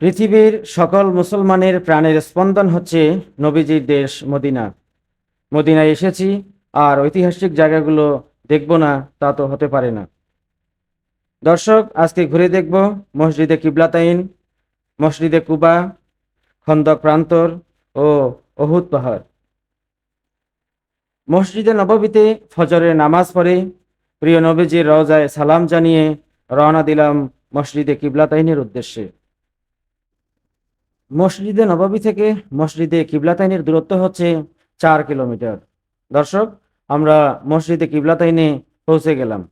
পৃথিবীর সকল মুসলমানের প্রাণের স্পন্দন হচ্ছে নবীজির দেশ মদিনা। মদিনায় এসেছি আর ঐতিহাসিক জায়গাগুলো দেখব না, তা তো হতে পারে না। দর্শক, আজকে ঘুরে দেখব মসজিদে কিবলাতাইন মসজিদে কুবা, খন্দক প্রান্তর ও অহুদ পাহাড়। মসজিদে নববীতে ফজরের নামাজ পড়ে প্রিয় নবীজির রওজায় সালাম জানিয়ে রওনা দিলাম মসজিদে কিবলাতাইনের উদ্দেশ্যে। মসজিদে নবাবী থেকে মসজিদে কিবলাতাইনের দূরত্ব হচ্ছে চার কিলোমিটার। দর্শক, আমরা মসজিদে কিবলাতাইনে পৌঁছে গেলাম।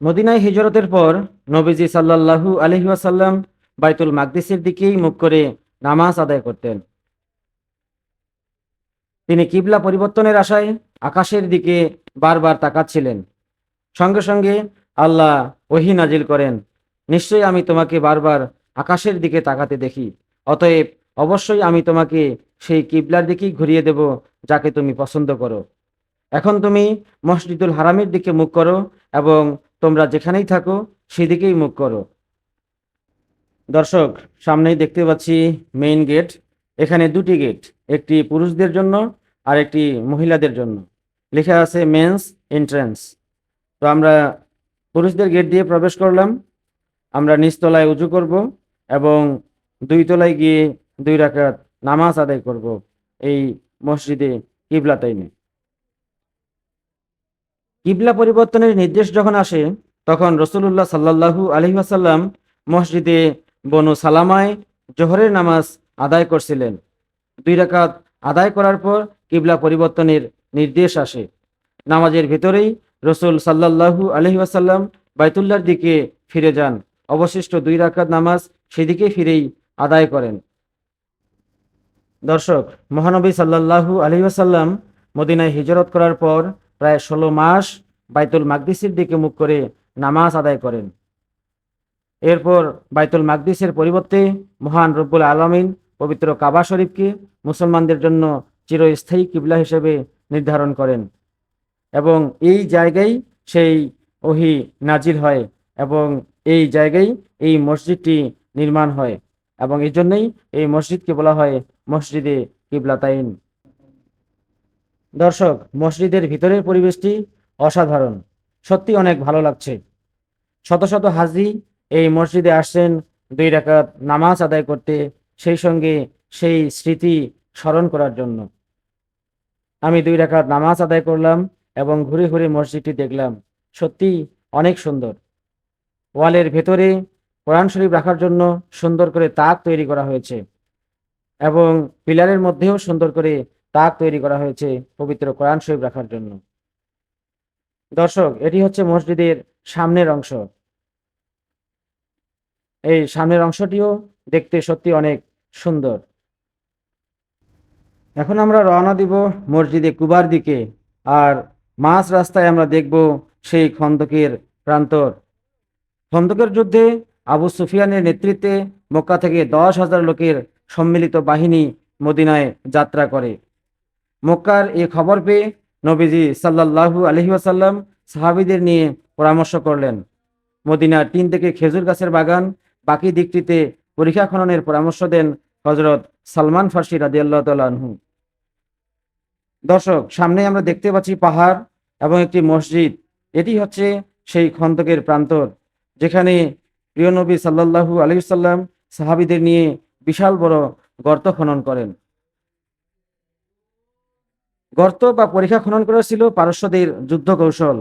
মদিনায় হিজরতের পর নবীজি সাল্লাল্লাহু আলহি ওয়াসাল্লাম বাইতুল মাকদিসের দিকেই মুখ করে নামাজ আদায় করতেন। তিনি কিবলা পরিবর্তনের আশায় আকাশের দিকে বারবার তাকাচ্ছিলেন। সঙ্গে সঙ্গে আল্লাহ ওহি নাজিল করেন, নিশ্চয়ই আমি তোমাকে বারবার আকাশের দিকে তাকাতে দেখি। অতএব অবশ্যই আমি তোমাকে সেই কিবলার দিকেই ঘুরিয়ে দেব, যাকে তুমি পছন্দ করো। এখন তুমি মসজিদুল হারামের দিকে মুখ করো এবং তোমরা যেখানেই থাকো সেদিকেই মুখ করো। দর্শক, সামনেই দেখতে পাচ্ছি মেইন গেট এখানে দুটি গেট একটি পুরুষদের জন্য আর একটি মহিলাদের জন্য। লেখা আছে মেন্স এন্ট্রান্স তো আমরা পুরুষদের গেট দিয়ে প্রবেশ করলাম। আমরা নিচতলায় উঁচু করব। এবং দুই তলায় গিয়ে দুই রাকাত নামাজ আদায় করব এই মসজিদে কিবলা কিবলাতাইনে কিবলা পরিবর্তনের নির্দেশ যখন আসে, তখন রসুল্লাহ সাল্লাহু আলহিহাসাল্লাম মসজিদে বনু সালামায় জোহরের নামাজ আদায় করছিলেন। দুই রাকাত আদায় করার পর কিবলা পরিবর্তনের নির্দেশ আসে। নামাজের ভেতরেই রসুল সাল্লাহু আলহিহাসাল্লাম বাইতুল্লার দিকে ফিরে যান। অবশিষ্ট দুই রাকাত নামাজ সেদিকে ফিরেই আদায় করেন। দর্শক, মহানবী সাল্লাহু আলহিহাসাল্লাম মদিনায় হিজরত করার পর প্রায় ষোলো মাস বাইতুল মাকদিসের দিকে মুখ করে নামাজ আদায় করেন। এরপর বাইতুল মাকদিসের পরিবর্তে মহান রব্বুল আলমিন পবিত্র কাবা শরীফকে মুসলমানদের জন্য চিরস্থায়ী কিবলা হিসেবে নির্ধারণ করেন এবং এই জায়গায় সেই ওহি নাজিল হয় এবং এই জায়গায় এই মসজিদটি নির্মাণ হয় এবং এই জন্যই এই মসজিদকে বলা হয় মসজিদে কিবলাতাইন। দর্শক, মসজিদের ভিতরের পরিবেশটি অসাধারণ। সত্যি অনেক ভালো লাগছে। শত শত হাজি এই মসজিদে আসছেন দুই রাকাত নামাজ আদায় করতে, সেই সঙ্গে সেই স্মৃতি স্মরণ করার জন্য। আমি দুই রাকাত নামাজ আদায় করলাম এবং ঘুরে ঘুরে মসজিদটি দেখলাম। সত্যি অনেক সুন্দর। ওয়ালের ভেতরে কোরআন শরীফ রাখার জন্য সুন্দর করে তাক তৈরি করা হয়েছে এবং পিলারের মধ্যেও সুন্দর করে তাক তৈরি করা হয়েছে পবিত্র কোরআন শরীফ রাখার জন্য। দর্শক, এটি হচ্ছে মসজিদের সামনের অংশ। এই সামনের অংশটিও দেখতে সত্যি অনেক সুন্দর। এখন আমরা রওনা দিব মসজিদে কুবার দিকে, আর মাঝ রাস্তায় আমরা দেখব সেই খন্দকের প্রান্তর। খন্দকের যুদ্ধে আবু সুফিয়ানের নেতৃত্বে মক্কা থেকে দশ হাজার লোকের সম্মিলিত বাহিনী মদিনায় যাত্রা করে। মক্কার এই খবর পেয়ে নবীজি সাল্লাহু আলহি আসাল্লাম সাহাবিদের নিয়ে পরামর্শ করলেন। মদিনার তিন থেকে খেজুর গাছের বাগান, বাকি দিকটিতে পরীক্ষা খননের পরামর্শ দেন হজরত সালমান ফার্সি রাজিয়াল্লাহ তালহু দর্শক, সামনে আমরা দেখতে পাচ্ছি পাহাড় এবং একটি মসজিদ। এটি হচ্ছে সেই খন্দকের প্রান্তর, যেখানে প্রিয় নবী সাল্লাহু আলহিসাল্লাম সাহাবিদের নিয়ে বিশাল বড় গর্ত খনন করেন। গর্ত বা পরীক্ষা খনন করা ছিল পারস্যদের যুদ্ধ কৌশল।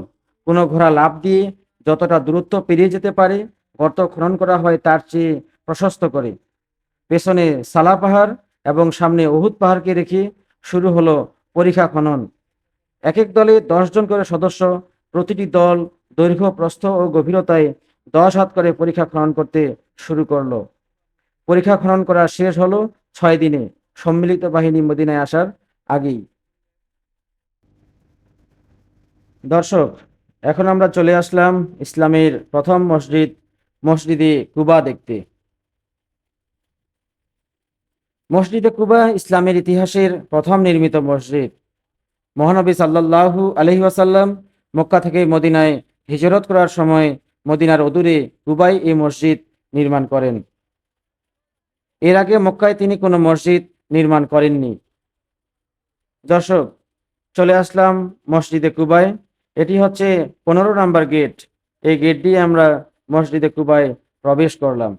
কোনো ঘোড়া লাভ দিয়ে যতটা দূরত্ব পেরিয়ে যেতে পারে, গর্ত খনন করা হয় তার চেয়ে প্রশস্ত করে। পেছনে সালা পাহাড় এবং সামনে অহুদ পাহাড়কে রেখে শুরু হলো পরীক্ষা খনন। এক এক দলে জন করে সদস্য, প্রতিটি দল দৈর্ঘ্য, প্রস্থ ও গভীরতায় দশ হাত করে পরীক্ষা খনন করতে শুরু করল। পরীক্ষা খনন করা শেষ হলো ছয় দিনে। সম্মিলিত বাহিনী মদিনায় আসার আগেই। দর্শক, এখন আমরা চলে আসলাম ইসলামের প্রথম মসজিদ, মসজিদে কুবা দেখতে। মসজিদে কুবা ইসলামের ইতিহাসের প্রথম নির্মিত মসজিদ। মহানবী সাল্লাল্লাহু আলহি ওয়াসাল্লাম মক্কা থেকে মদিনায় হিজরত করার সময় মদিনার অদূরে কুবাই এই মসজিদ নির্মাণ করেন। এর আগে মক্কায় তিনি কোনো মসজিদ নির্মাণ করেননি। দর্শক, চলে আসলাম মসজিদে কুবায়। এটি হচ্ছে পনেরো নাম্বার গেট। এই গেট দিয়ে আমরা মসজিদে কুবায় প্রবেশ করলাম।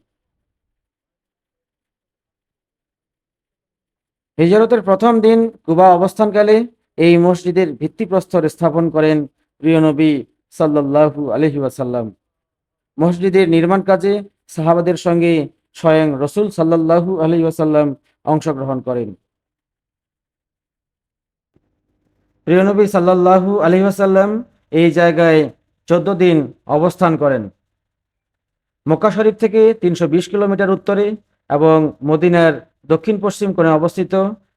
হিজরতের প্রথম দিন কুবা অবস্থানকালে এই মসজিদের ভিত্তিপ্রস্তর স্থাপন করেন প্রিয় নবী ওয়াসাল্লাম। মসজিদের নির্মাণ কাজে সাহাবাদের সঙ্গে স্বয়ং রসুল সাল্লাল্লাহু আলহি ওয়াসাল্লাম অংশগ্রহণ করেন। প্রিয় নবী সাল্লাল্লাহু আলহি ওয়াসাল্লাম এই জায়গায় চোদ্দ দিন অবস্থান করেন। মক্কা শরীফ থেকে তিনশো বিশ কিলোমিটার উত্তরে এবং মদিনার দক্ষিণ পশ্চিম কোণে অবস্থিত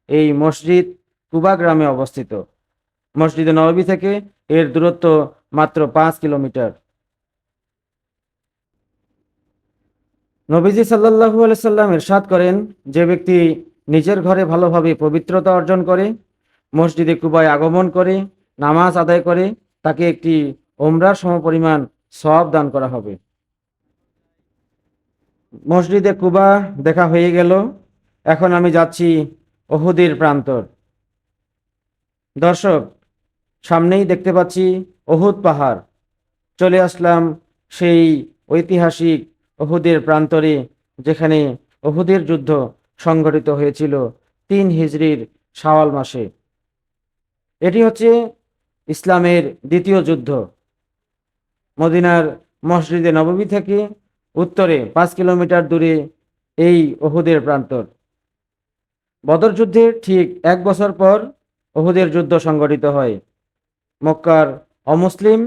এই মসজিদ কুবা গ্রামে অবস্থিত। মসজিদে নববী থেকে এর দূরত্ব মাত্র পাঁচ কিলোমিটার। নবীজি সাল্লাহু আলাইসাল্লাম এরশাদ করেন, যে ব্যক্তি নিজের ঘরে ভালোভাবে পবিত্রতা অর্জন করে, মসজিদে কুবায় আগমন করে, নামাজ আদায় করে, তাকে একটি ওমরার সমপরিমাণ সব দান করা হবে। মসজিদে কুবা দেখা হয়ে গেল, এখন আমি যাচ্ছি অহুদের প্রান্তর। দর্শক, সামনেই দেখতে পাচ্ছি অহুদ পাহাড়। চলে আসলাম সেই ঐতিহাসিক ওহুদের প্রান্তরে যেখানে ওহুদের যুদ্ধ সংঘটিত হয়েছিল তিন হিজড়ির শাওয়াল মাসে। এটি হচ্ছে ইসলামের দ্বিতীয় যুদ্ধ। মদিনার মসজিদে নবমী থেকে উত্তরে পাঁচ কিলোমিটার দূরে এই ওহুদের প্রান্তর। বদর যুদ্ধের ঠিক এক বছর পর ওহুদের যুদ্ধ সংগঠিত হয়। মক্কার অমুসলিম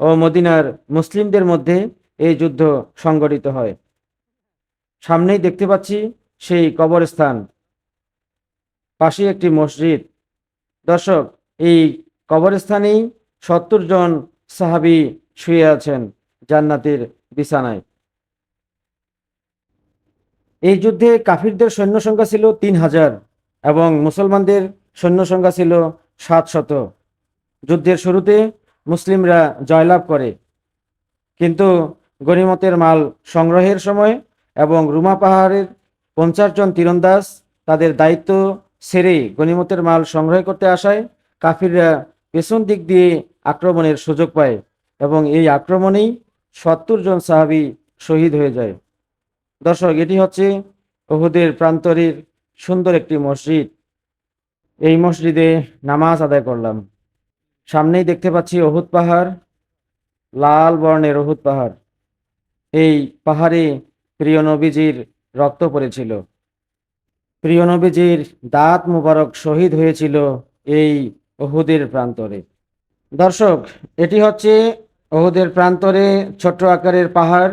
ও মদিনার মুসলিমদের মধ্যে এই যুদ্ধ সংগঠিত হয়। সামনেই দেখতে পাচ্ছি সেই কবরস্থান। পাশে একটি মসজিদ। দর্শক, এই কবরস্থানেই সত্তর জন সাহাবি শুয়ে আছেন জান্নাতের বিছানায়। এই যুদ্ধে কাফিরদের সৈন্য সংখ্যা ছিল তিন হাজার এবং মুসলমানদের সৈন্য সংখ্যা ছিল সাত শত। যুদ্ধের শুরুতে মুসলিমরা জয়লাভ করে। কিন্তু গনিমতের মাল সংগ্রহের সময় এবং রুমা পাহাড়ের পঞ্চাশ জন তীরন্দাজ তাদের দায়িত্ব সেরে গনিমতের মাল সংগ্রহ করতে আসায় কাফিররা পেছন দিক দিয়ে আক্রমণের সুযোগ পায় এবং এই আক্রমণেই সত্তর জন সাহাবি শহীদ হয়ে যায়। দর্শক, এটি হচ্ছে ওহুদের প্রান্তরের সুন্দর একটি মসজিদ। এই মসজিদে নামাজ আদায় করলাম। সামনেই দেখতে পাচ্ছি অহুদ পাহাড়, লাল বর্ণের অহুদ পাহাড়। এই পাহাড়ে প্রিয় নবীজির রক্ত পড়েছিল। প্রিয় নবীজির দাঁত মুবারক শহীদ হয়েছিল এই অহুদের প্রান্তরে। দর্শক, এটি হচ্ছে অহুদের প্রান্তরে ছোট্ট আকারের পাহাড়,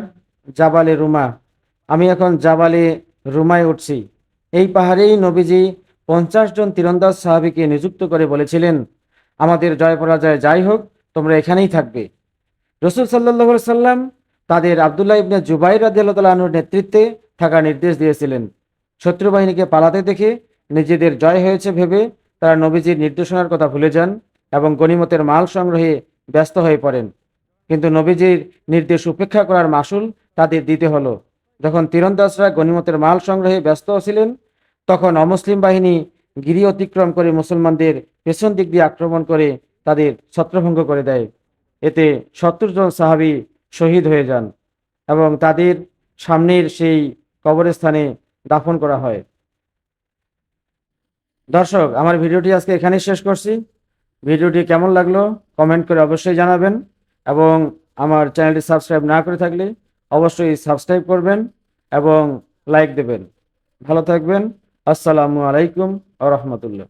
জাবালে রুমা। আমি এখন জাবালে রুমায় উঠছি। এই পাহাড়েই নবীজি পঞ্চাশ জন তীরন্দাজ সাহাবিকে নিযুক্ত করে বলেছিলেন, আমাদের জয় পরাজয় যাই হোক, তোমরা এখানেই থাকবে। রসুল সাল্লাহ সাল্লাম তাদের আবদুল্লাহ ইবনে জুবাই রাদিয়াল্লাহুর নেতৃত্বে থাকার নির্দেশ দিয়েছিলেন। শত্রু বাহিনীকে পালাতে দেখে নিজেদের জয় হয়েছে ভেবে তারা নবীজির নির্দেশনার কথা ভুলে যান এবং গনিমতের মাল সংগ্রহে ব্যস্ত হয়ে পড়েন। কিন্তু নবীজির নির্দেশ উপেক্ষা করার মাসুল তাদের দিতে হলো। যখন তীরন্দাসরা গনিমতের মাল সংগ্রহে ব্যস্ত ছিলেন, তখন অমুসলিম বাহিনী গিরি অতিক্রম করে মুসলমানদের পেছন দিক দিয়ে আক্রমণ করে তাদের ছত্রভঙ্গ করে দেয়। এতে সত্তর জন সাহাবি শহীদ হয়ে যান এবং তাদের সামনের সেই কবরস্থানে দাফন করা হয়। দর্শক, আমার ভিডিওটি আজকে এখানেই শেষ করছি। ভিডিওটি কেমন লাগল কমেন্ট করে অবশ্যই জানাবেন এবং আমার চ্যানেলটি সাবস্ক্রাইব না করে থাকলে অবশ্যই সাবস্ক্রাইব করবেন এবং লাইক দেবেন। ভালো থাকবেন। আসসালামু আলাইকুম আ রহমতুল্লাহ।